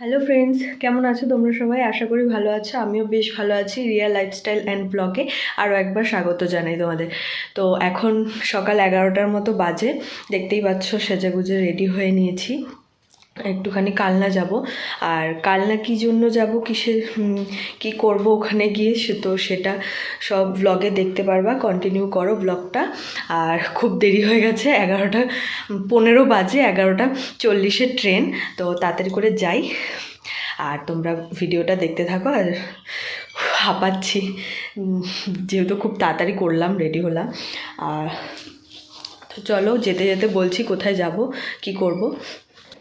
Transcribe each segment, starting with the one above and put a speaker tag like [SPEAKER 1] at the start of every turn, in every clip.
[SPEAKER 1] Hello friends কেমন আছো তোমরা সবাই? আশা করি ভালো আছো। আমিও বেশ ভালো আছি রিয়া লাইফস্টাইল অ্যান্ড ব্লগে আরও একবার স্বাগত জানাই তোমাদের। তো এখন সকাল এগারোটার মতো বাজে। দেখতেই পাচ্ছ, সেজেগুজে রেডি হয়ে নিয়েছি। একটুখানি কালনা যাব। আর কালনা কী জন্য যাব উম, কী করব ওখানে গিয়ে সে তো সেটা সব ব্লগে দেখতে পারবা। কন্টিনিউ করো ব্লগটা আর খুব দেরি হয়ে গেছে এগারোটা পনেরো বাজে এগারোটা চল্লিশের ট্রেন তো তাড়াতাড়ি করে যাই। আর তোমরা ভিডিওটা দেখতে থাকো। আর হাঁপাচ্ছি। যেহেতু খুব তাড়াতাড়ি করলাম রেডি হলাম। আর তো চলো যেতে যেতে বলছি কোথায় যাব কি করব।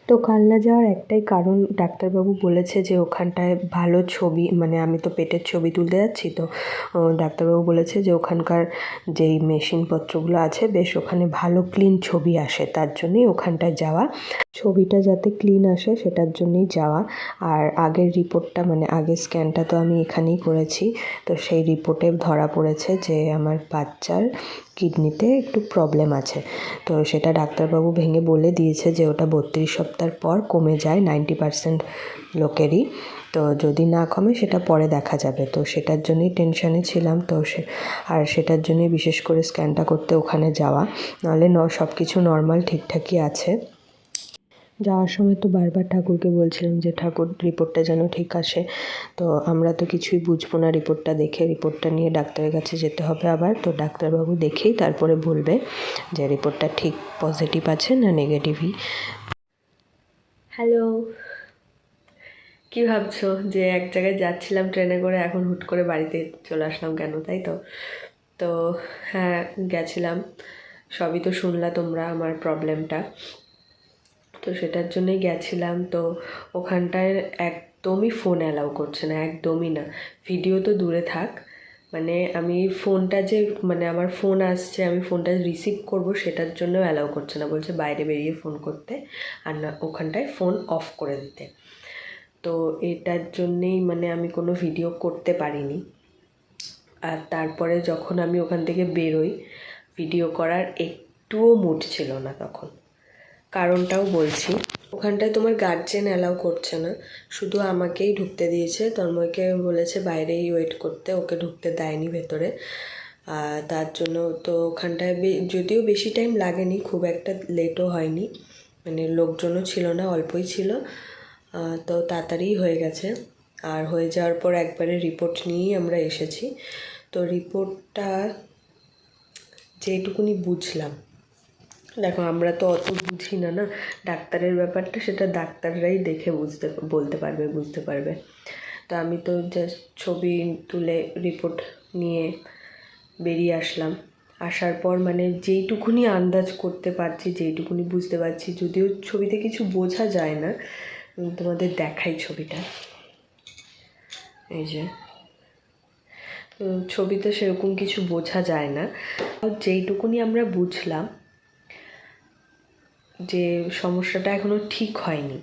[SPEAKER 1] তো কালনা যাওয়ার একটাই কারণ ডাক্তারবাবু বলেছে যে ওখানটায় ভালো ছবি মানে আমি তো পেটের ছবি তুলতে যাচ্ছি, তো ডাক্তারবাবু বলেছে যে ওখানকার যেই মেশিনপত্রগুলো আছে, বেশ ওখানে ভালো ক্লিন ছবি আসে, তার জন্যই ওখানটায় যাওয়া। ছবিটা যাতে ক্লিন আসে, সেটার জন্যই যাওয়া। আর আগের রিপোর্টটা মানে আগের স্ক্যানটা তো আমি এখানেই করেছি, তো সেই রিপোর্টে ধরা পড়েছে যে আমার বাচ্চার কিডনিতে একটু প্রবলেম আছে। তো সেটা ডাক্তারবাবু ভেঙে বলে দিয়েছে যে, ওটা বত্রিশ সপ্তাহ পর কমে যায় নাইনটি পারসেন্ট লোকেরই। তো যদি না কমে, সেটা পরে দেখা যাবে। তো সেটার জন্যই টেনশানে ছিলাম। তো সে, আর সেটার জন্যই বিশেষ করে স্ক্যানটা করতে ওখানে যাওয়া। নাহলে ন সব কিছু নর্মাল ঠিকঠাকই আছে। যাওয়ার সময় তো বারবার ঠাকুরকে বলছিলাম যে, ঠাকুর, রিপোর্টটা যেন ঠিক আসে। তো আমরা তো কিছুই বুঝব না রিপোর্টটা দেখে। রিপোর্টটা নিয়ে ডাক্তারের কাছে যেতে হবে আবার। তো ডাক্তারবাবু দেখেই তারপরে বলবে যে, রিপোর্টটা ঠিক পজিটিভ আছে না নেগেটিভই? হ্যালো, কি ভাবছ যে, এক জায়গায় যাচ্ছিলাম ট্রেনে করে, এখন হুট করে বাড়িতে চলে আসলাম কেন, তাই তো? তো হ্যাঁ গেছিলাম। সবই তো শুনলা তোমরা আমার প্রবলেমটা। তো সেটার জন্যই গেছিলাম। তো ওখানটায় একদমই ফোন অ্যালাউ করছে না, একদমই না। ভিডিও তো দূরে থাক। মানে আমি ফোনটা যে মানে আমার ফোন আসছে, আমি ফোনটা রিসিভ করব সেটার জন্য অ্যালাউ করছে না। বলছে বাইরে বেরিয়ে ফোন করতে আর না, ওখানটায় ফোন অফ করে দিতে। তো এটার জন্যেই মানে আমি কোনো ভিডিও করতে পারিনি। আর তারপরে যখন আমি ওখান থেকে বেরোই ভিডিও করার একটুও মুড ছিল না তখন। কারণটাও বলছি। ওখানটায় তোমার গার্জেন অ্যালাউ করছে না। শুধু আমাকেই ঢুকতে দিয়েছে। তন্ময়কে বলেছে বাইরেই ওয়েট করতে। ওকে ঢুকতে দেয়নি ভেতরে। আর তার জন্য তো ওখানটায় যদিও বেশি টাইম লাগেনি, খুব একটা লেটও হয়নি। মানে লোকজনও ছিল না, অল্পই ছিল। তো তাড়াতাড়ি হয়ে গেছে। আর হয়ে যাওয়ার পর একবারে রিপোর্ট নিয়েই আমরা এসেছি। তো রিপোর্টটা যেটুকুনি বুঝলাম দেখো, আমরা তো অত বুঝি না না? ডাক্তারের ব্যাপারটা সেটা ডাক্তাররাই দেখে বুঝতে, বলতে পারবে, বুঝতে পারবে। তো আমি তো জাস্ট ছবি তুলে রিপোর্ট নিয়ে বেরিয়ে আসলাম। আসার পর মানে যেইটুকুনি আন্দাজ করতে পারছি, যেইটুকুনি বুঝতে পারছি, যদিও ছবিতে কিছু বোঝা যায় না তোমাদের দেখাই ছবিটা। এই যে। ছবিতে সেরকম কিছু বোঝা যায় না। যেইটুকুনি আমরা বুঝলাম যে সমস্যাটা এখনও ঠিক হয়নি।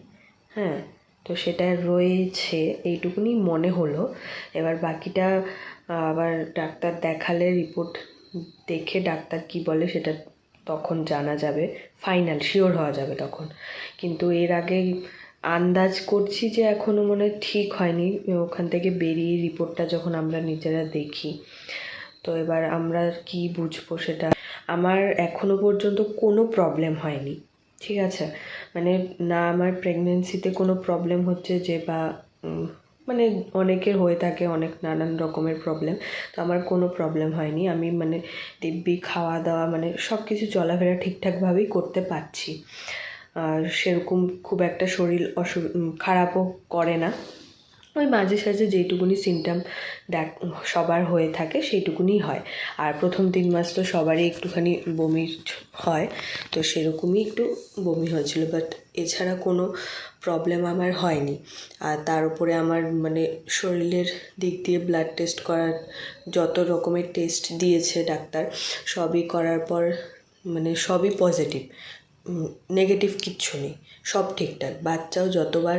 [SPEAKER 1] হ্যাঁ তো সেটা রয়েছে, এইটুকুনি মনে হলো। এবার বাকিটা, আবার ডাক্তার দেখালে রিপোর্ট দেখে ডাক্তার কি বলে সেটা তখন জানা যাবে। ফাইনাল শিওর হওয়া যাবে তখন। কিন্তু এর আগে আন্দাজ করছি যে এখনও মনে ঠিক হয়নি। ওখান থেকে বেরিয়ে রিপোর্টটা যখন আমরা নিজেরা দেখি, তো এবার আমরা কি বুঝব সেটা? আমার এখনও পর্যন্ত কোনো প্রবলেম হয়নি। ঠিক আছে। মানে না, আমার প্রেগনেন্সিতে কোনো প্রবলেম হচ্ছে যে বা মানে অনেকের হয়ে থাকে অনেক নানান রকমের প্রবলেম তো আমার কোনো প্রবলেম হয়নি। আমি মানে দিব্যি খাওয়া দাওয়া মানে সব কিছু চলাফেরা ঠিকঠাকভাবেই করতে পারছি। আর সেরকম খুব একটা শরীর অসু খারাপও করে না। ওই মাঝে সাঝে যেইটুকুনি সিমটাম দেখ, সবার হয়ে থাকে সেইটুকুনি হয়। আর প্রথম তিন মাস তো সবারই একটুখানি বমি হয়, তো সেরকমই একটু বমি হয়েছিল। বাট এছাড়া কোনো প্রবলেম আমার হয়নি। আর তার উপরে আমার মানে শরীরের দিক দিয়ে ব্লাড টেস্ট করার যত রকমের টেস্ট দিয়েছে ডাক্তার, সবই করার পর মানে সবই পজিটিভ নেগেটিভ কিচ্ছু নেই, সব ঠিকঠাক। বাচ্চাও যতবার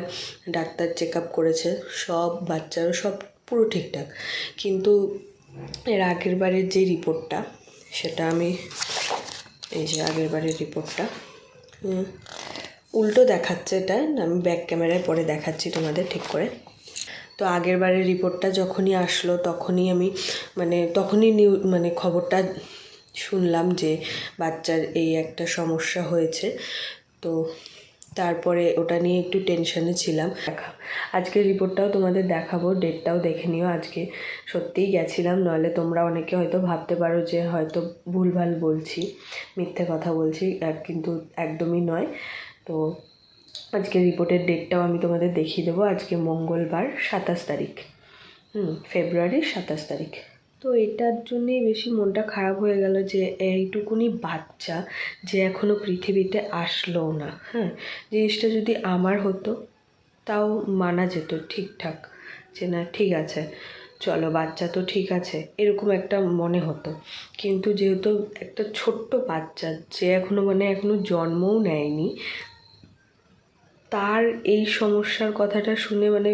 [SPEAKER 1] ডাক্তার চেক আপ করেছে, সব বাচ্চারও সব পুরো ঠিকঠাক। কিন্তু এর আগের বারের যে রিপোর্টটা, সেটা আমি, এই যে আগের বারের রিপোর্টটা উল্টো দেখাচ্ছে এটা, আমি ব্যাক ক্যামেরায় পরে দেখাচ্ছি তোমাদের ঠিক করে। তো আগের বারের রিপোর্টটা যখনই আসলো, তখনই আমি মানে তখনই নিউ মানে খবরটা শুনলাম যে বাচ্চার এই একটা সমস্যা হয়েছে। তো তারপরে ওটা নিয়ে একটু টেনশনে ছিলাম। দেখা, আজকের রিপোর্টটাও তোমাদের দেখাবো, ডেটটাও দেখে নিও আজকে। সত্যিই গেছিলাম নাহলে তোমরা অনেকে হয়তো ভাবতে পারো যে হয়তো ভুলভাল বলছি, মিথ্যে কথা বলছি কিন্তু একদমই নয়। তো আজকে রিপোর্টের ডেটটাও আমি তোমাদের দেখিয়ে দেবো আজকে মঙ্গলবার সাতাশ তারিখ। হুম, ফেব্রুয়ারির সাতাশ তারিখ। তো এটার জন্যেই বেশি মনটা খারাপ হয়ে গেল যে এইটুকুনি বাচ্চা যে এখনও পৃথিবীতে আসলো না হ্যাঁ? জিনিসটা যদি আমার হতো, তাও মানা যেত ঠিকঠাক যে না, ঠিক আছে, চলো বাচ্চা তো ঠিক আছে, এরকম একটা মনে হতো। কিন্তু যেহেতু একটা ছোট্ট বাচ্চা যে এখনও মানে এখনও জন্মও নেয়নি, তার এই সমস্যার কথাটা শুনে মানে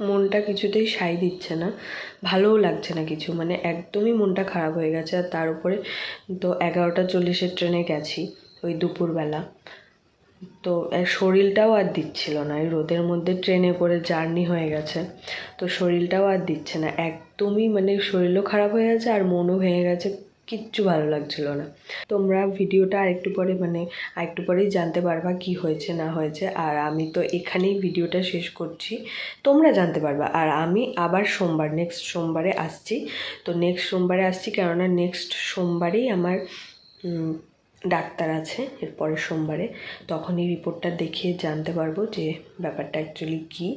[SPEAKER 1] মনটা কিছুতেই সাই দিচ্ছে না। ভালোও লাগছে না কিছু। মানে একদমই মনটা খারাপ হয়ে গেছে আর তার উপরে তো এগারোটা চল্লিশের ট্রেনে গেছি ওই দুপুরবেলা। তো শরীরটাও আর দিচ্ছিল না। এই রোদের মধ্যে ট্রেনে করে জার্নি হয়ে গেছে। তো শরীরটাও আর দিচ্ছে না। একদমই মানে শরীরও খারাপ হয়ে গেছে আর মনও ভেঙে গেছে। কিচ্ছু ভালো লাগছিল না। তোমরা ভিডিওটা আরেকটু পরে মানে আরেকটু পরেই জানতে পারবা কি হয়েছে, না হয়েছে। আর আমি তো এখানেই ভিডিওটা শেষ করছি। তোমরা জানতে পারবা। আর আমি আবার সোমবার নেক্সট সোমবারে আসছি। তো নেক্সট সোমবারে আসছি কেননা নেক্সট সোমবারেই আমার ডাক্তার আছে এর পরের সোমবারে। তখনই রিপোর্টটা দেখিয়ে জানতে পারব যে ব্যাপারটা অ্যাকচুয়ালি কী,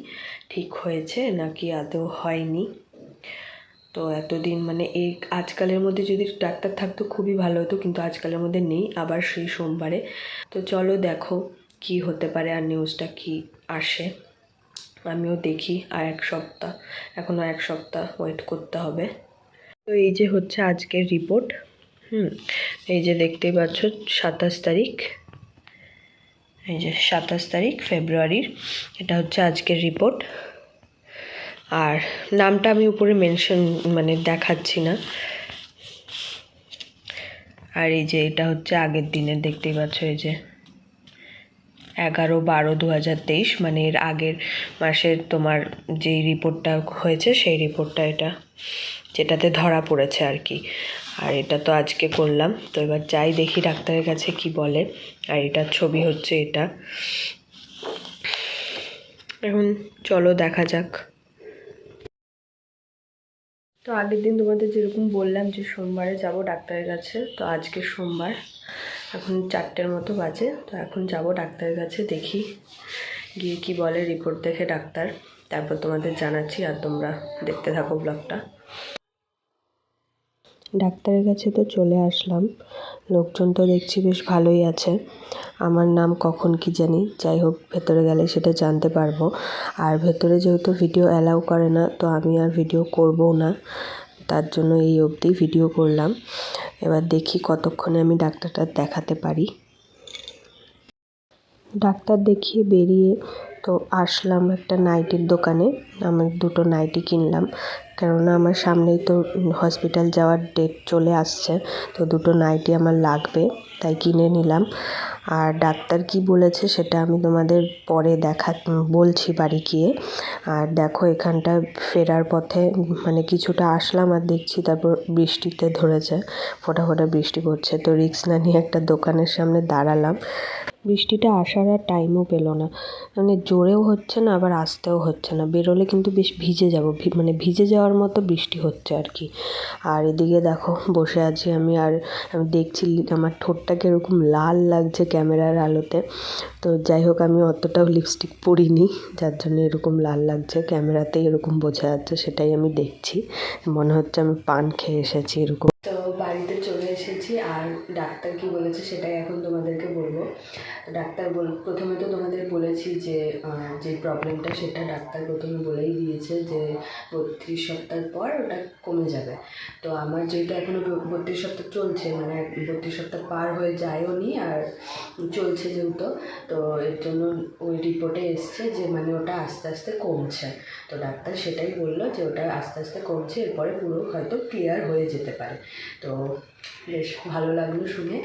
[SPEAKER 1] ঠিক হয়েছে নাকি আদৌ হয়নি। তো এতদিন মানে এই আজকালের মধ্যে যদি ডাক্তার থাকতো খুবই ভালো হতো, কিন্তু আজকালের মধ্যে নেই, আবার সেই সোমবারে। তো চলো দেখো কি হতে পারে আর নিউজটা কি আসে। আমিও দেখি আর এক সপ্তাহ এখনও এক সপ্তাহ ওয়েট করতে হবে। তো এই যে হচ্ছে আজকের রিপোর্ট হুম, এই যে দেখতেই পাচ্ছ সাতাশ তারিখ, এই যে সাতাশ তারিখ, ফেব্রুয়ারির, এটা হচ্ছে আজকের রিপোর্ট আর নামটা আমি উপরে মেনশন মানে দেখাচ্ছি না। আর এই যে এটা হচ্ছে আগের দিনের, দেখতেই পাচ্ছ এই যে এগারো বারো দু হাজার তেইশ মানে এর আগের মাসের তোমার যেই রিপোর্টটা হয়েছে, সেই রিপোর্টটা এটা, যেটাতে ধরা পড়েছে আর কি। আর এটা তো আজকে করলাম। তো এবার যাই দেখি ডাক্তারের কাছে কি বলে। আর এটার ছবি হচ্ছে এটা। এখন চলো দেখা যাক। তো আগের দিন তোমাদের যেরকম বললাম যে সোমবারে যাব ডাক্তারের কাছে, তো আজকে সোমবার, এখন চারটের মতো বাজে, তো এখন যাব ডাক্তারের কাছে দেখি, গিয়ে কি বলে রিপোর্ট দেখে ডাক্তার, তারপর তোমাদের জানাচ্ছি আর তোমরা দেখতে থাকো ব্লগটা ডাক্তারের কাছে তো চলে আসলাম। লোকজন তো দেখছি বেশ ভালোই আছে। আমার নাম কখন কি জানি, যাই হোক ভেতরে গেলে সেটা জানতে পারব। আর ভেতরে যেহেতু ভিডিও অ্যালাউ করে না, তো আমি আর ভিডিও করব না। তার জন্য এই অবধি ভিডিও করলাম। এবার দেখি কতক্ষণে আমি ডাক্তারটা দেখাতে পারি। ডাক্তার দেখিয়ে বেরিয়ে তো আসলাম একটা নাইটির দোকানে। আমার দুটো নাইটি কিনলাম। কেননা আমার সামনেই তো হসপিটাল যাওয়ার ডেট চলে আসছে, তো দুটো নাইটি আমার লাগবে, তাই কিনে নিলাম। আর ডাক্তার কি বলেছে সেটা আমি তোমাদের পরে দেখা বলছি বাড়ি গিয়ে। আর দেখো এখানটা ফেরার পথে মানে কিছুটা আসলাম আর দেখছি তারপর বৃষ্টিতে ধরেছে, ফোটা ফোটা বৃষ্টি পড়ছে। তো রিক্স না নিয়ে একটা দোকানের সামনে দাঁড়ালাম। বৃষ্টিটা আসার আর টাইমও পেল না। মানে জোরেও হচ্ছে না, আবার আসতেও হচ্ছে না। বেরোলে কিন্তু বেশ ভিজে যাব মানে ভিজে যাওয়ার মতো বৃষ্টি হচ্ছে আর কি। আর এদিকে দেখো, বসে আছি আমি আর আমি দেখছি আমার ঠোঁটটা কীরকম লাল লাগছে ক্যামেরার আলোতে। তো যাই হোক, আমি অতটাও লিপস্টিক পরিনি, যার জন্য এরকম লাল লাগছে। ক্যামেরাতে এরকম বোঝা যাচ্ছে, সেটাই আমি দেখছি। মনে হচ্ছে আমি পান খেয়ে এসেছি এরকম। তো বাড়িতে এসেছি আর ডাক্তার কি বলেছে সেটাই এখন তোমাদেরকে বলব। ডাক্তার বল, প্রথমে তো তোমাদের বলেছি যে যে প্রবলেমটা সেটা ডাক্তার প্রথমে বলেই দিয়েছে যে, বত্রিশ সপ্তাহ পর ওটা কমে যাবে। তো আমার যেহেতু এখনও বত্রিশ সপ্তাহ চলছে মানে বত্রিশ সপ্তাহ পার হয়ে যায়ও নি আর চলছে যেহেতু, তো এর জন্য ওই রিপোর্টে এসছে যে মানে ওটা আস্তে আস্তে কমছে। তো ডাক্তার সেটাই বলল যে, ওটা আস্তে আস্তে কমছে, এরপরে পুরো হয়তো ক্লিয়ার হয়ে যেতে পারে। তো বেশ ভালো লাগল শুনে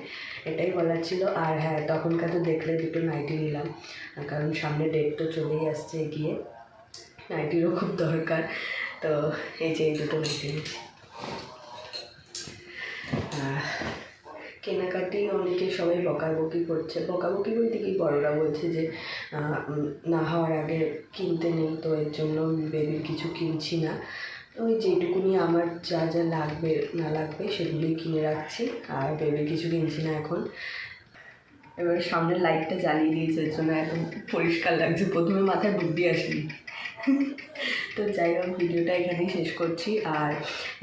[SPEAKER 1] এটাই বলার ছিল। আর হ্যাঁ তখনকার তো দেখলে দুটো নাইটি নিলাম। কারণ সামনে ডেট তো চলেই আসছে এগিয়ে। নাইটিরও খুব দরকার। তো এই যে এই দুটো নাইটি আহ, কেনাকাটি অনেকে সবাই বকাবকি করছে। বকাবকি বলতে কি? বড়রা বলছে যে না হওয়ার আগে কিনতে নেই তো এর জন্য বেবির কিছু কিনছি না। ওই যেটুকুনি আমার যা যা লাগবে, না লাগবে সেগুলোই কিনে রাখছি। আর বেবির কিছু কিনছি না এখন। এবার সামনের লাইটটা জ্বালিয়ে দিয়েছে জন্য এখন পরিষ্কার লাগছে। প্রথমে মাথায় বুদ্ধি আসেনি। তো যাই হোক, ভিডিওটা এখানেই শেষ করছি। আর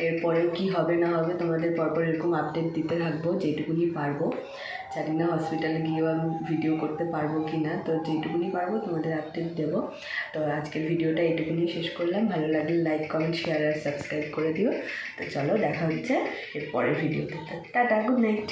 [SPEAKER 1] এরপরেও কি হবে না হবে তোমাদের পরপর এরকম আপডেট দিতে থাকব, যেটুকুনি পারব। জানি না হসপিটালে গিয়েও আমি ভিডিও করতে পারব কি না, তো যেটুকুনি পারব তোমাদের আপডেট দেবো। তো আজকের ভিডিওটা এইটুকুনি শেষ করলাম। ভালো লাগলে লাইক কমেন্ট শেয়ার আর সাবস্ক্রাইব করে দিও। তো চলো, দেখা হচ্ছে এর পরের ভিডিওতে টাটা গুড নাইট